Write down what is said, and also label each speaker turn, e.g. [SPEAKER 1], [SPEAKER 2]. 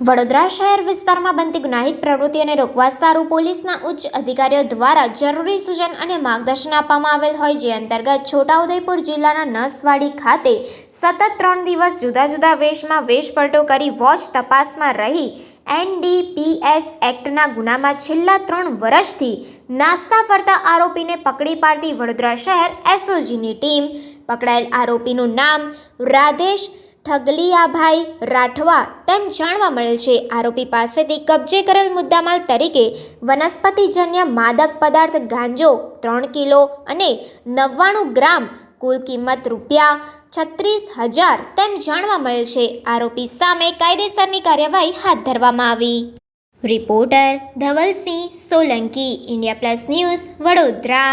[SPEAKER 1] વડોદરા શહેર વિસ્તારમાં બનતી ગુનાહિત પ્રવૃત્તિઓને રોકવા સારું પોલીસના ઉચ્ચ અધિકારીઓ દ્વારા જરૂરી સૂચન અને માર્ગદર્શન આપવામાં આવેલ હોય જે અંતર્ગત છોટાઉદેપુર જિલ્લાના નસવાડી ખાતે સતત ત્રણ દિવસ જુદા જુદા વેશમાં વેશપલટો કરી વોચ તપાસમાં રહી એનડીપીએસ એક્ટના ગુનામાં છેલ્લા ત્રણ વર્ષથી નાસ્તા ફરતા આરોપીને પકડી પાડતી વડોદરા શહેર એસઓજીની ટીમ પકડાયેલ આરોપીનું નામ રાધેશ ઠગલિયાભાઈ રાઠવા તેમ જાણવા મળેલ છે. આરોપી પાસેથી કબજે કરેલ મુદ્દામાલ તરીકે વનસ્પતિજન્ય માદક પદાર્થ ગાંજો ત્રણ કિલો અને નવ્વાણું ગ્રામ કુલ કિંમત રૂપિયા છત્રીસ હજાર તેમ જાણવા મળેલ છે. આરોપી સામે કાયદેસરની કાર્યવાહી હાથ ધરવામાં આવી. Reporter Dhavalsinh Solanki, India plus news Vadodara.